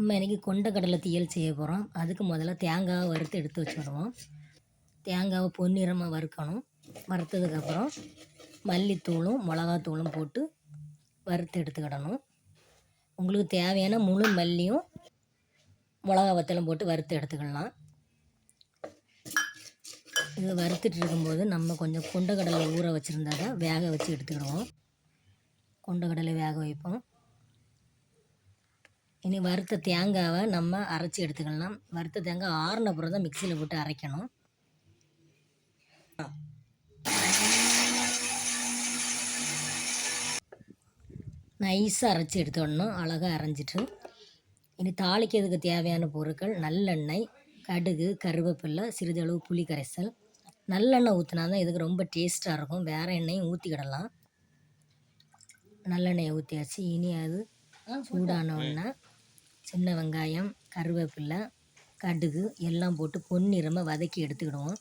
நம்ம இன்றைக்கி கொண்டக்கடலை தீயல் செய்ய போகிறோம் அதுக்கு முதல்ல தேங்காவை வறுத்து எடுத்து வச்சுருவோம் தேங்காவை பொன்னிறமாக வறுக்கணும். வறுத்ததுக்கப்புறம் மல்லித்தூளும் மிளகாத்தூளும் போட்டு வறுத்து எடுத்துக்கிடணும். உங்களுக்கு தேவையான முழு மல்லியும் மிளகா வத்தலும் போட்டு வறுத்து எடுத்துக்கலாம். இது வறுத்துட்டு இருக்கும்போது நம்ம கொஞ்சம் கொண்டக்கடலை ஊற வச்சுருந்ததை வேக வச்சு எடுத்துக்கிடுவோம். கொண்டக்கடலை வேக வைப்போம். இனி வறுத்த தேங்காவை நம்ம அரைச்சி எடுத்துக்கலாம். வறுத்த தேங்காய் ஆறின பிறகு தான் மிக்சியில் போட்டு அரைக்கணும். நைஸாக அரைச்சி எடுத்துடணும். அழகாக அரைஞ்சிட்டு. இனி தாளிக்கிறதுக்கு தேவையான பொருட்கள் நல்லெண்ணெய் கடுகு கருவேப்பிலை சிறிதளவு புளி கரைசல் நல்லெண்ணெய் ஊற்றினா தான் இதுக்கு ரொம்ப டேஸ்ட்டாக இருக்கும். வேறு எண்ணெயும் ஊற்றிக்கிடலாம் நல்லெண்ணெயை ஊற்றியாச்சு இனி அது சூடான உடனே சின்ன வெங்காயம் கருவேப்பிலை கடுகு எல்லாம் போட்டு பொன்னிறமாக வதக்கி எடுத்துக்கிடுவோம்.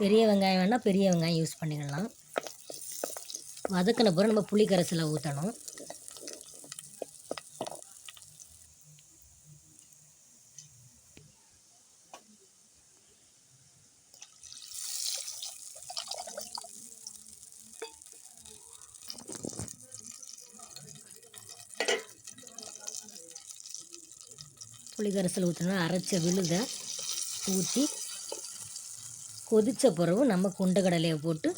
பெரிய வெங்காயம் வேணால் பெரிய வெங்காயம் யூஸ் பண்ணிக்கலாம். வதக்கின பிறகு நம்ம புளி கரைசலை ஊற்றணும் புளி கரைசல் ஊற்றினா அரைச்ச விழுதை ஊற்றி கொதித்த பிறகு நம்ம கொண்டக்கடலையை போட்டு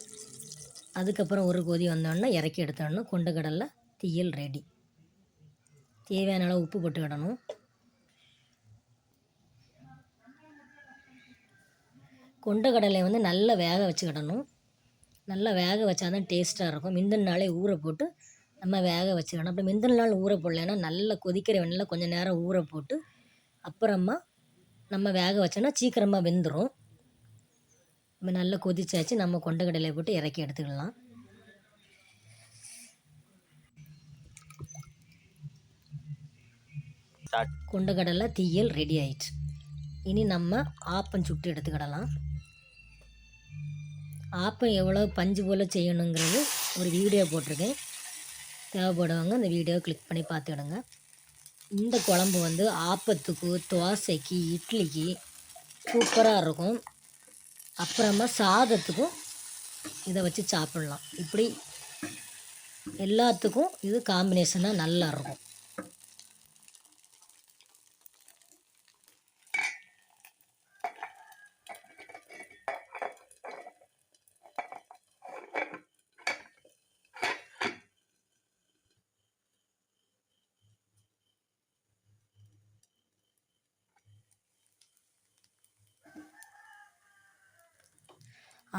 அதுக்கப்புறம் ஒரு கொதி வந்தோடனே இறக்கி எடுத்தோடனே கொண்டக்கடலை தீயல் ரெடி தேவையான அளவு உப்பு போட்டுக்கிடணும் கொண்டக்கடலை வந்து நல்லா வேக வச்சுக்கிடணும். நல்லா வேக வச்சா தான் டேஸ்ட்டாக இருக்கும். மிந்தின நாளே ஊற போட்டு நம்ம வேக வச்சுக்கணும். அப்படி மிந்தின நாள் ஊற போடலைன்னா நல்லா கொதிக்கிற வெண்ணில் கொஞ்சம் நேரம் ஊற போட்டு அப்புறமா நம்ம வேக வச்சோன்னா சீக்கிரமாக வெந்துடும் நம்ம நல்லா கொதிச்சாச்சு. நம்ம கொண்டக்கடலையை போட்டு இறக்கி எடுத்துக்கலாம். கொண்டக்கடலை தீயல் ரெடி ஆயிடுச்சு. இனி நம்ம ஆப்பம் சுட்டு எடுத்துக்கிடலாம். ஆப்பம் எவ்வளோ பஞ்சு போல் செய்யணுங்கிறது ஒரு வீடியோ போட்டிருக்கேன். தேவைப்படுவாங்க அந்த வீடியோ கிளிக் பண்ணி பார்த்துக்கிடுங்க. இந்த குழம்பு வந்து ஆப்பத்துக்கு தோசைக்கு இட்லிக்கு சூப்பராக இருக்கும். அப்புறமா சாதத்துக்கும் இதை வச்சு சாப்பிட்லாம். இப்படி எல்லாத்துக்கும் இது காம்பினேஷனாக நல்லாயிருக்கும்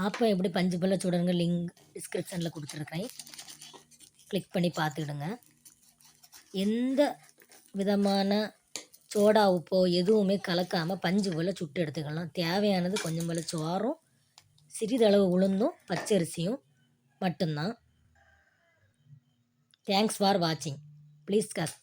ஆப்பம் எப்படி பஞ்சு போல் சுடுங்க லிங்க் டிஸ்கிரிப்ஷனில் கொடுத்துருக்கேன் கிளிக் பண்ணி பார்த்துக்கிடுங்க. எந்த விதமான சோடா உப்போ எதுவுமே கலக்காமல் பஞ்சு போல் சுட்டு எடுத்துக்கலாம். தேவையானது கொஞ்சம் போல் சோறும் சிறிதளவு உளுந்தும் பச்சரிசியும் மட்டும்தான். தேங்க்ஸ் ஃபார் வாட்சிங் ப்ளீஸ் கஸ்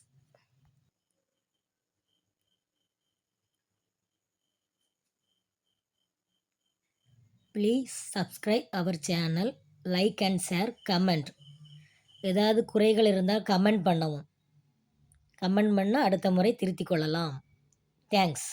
please subscribe our channel like and share comment ஏதாவது குறைகள் இருந்தால் கமெண்ட் பண்ணவும். கமெண்ட் பண்ணால் அடுத்த முறை திருத்திக் கொள்ளலாம். தேங்க்ஸ்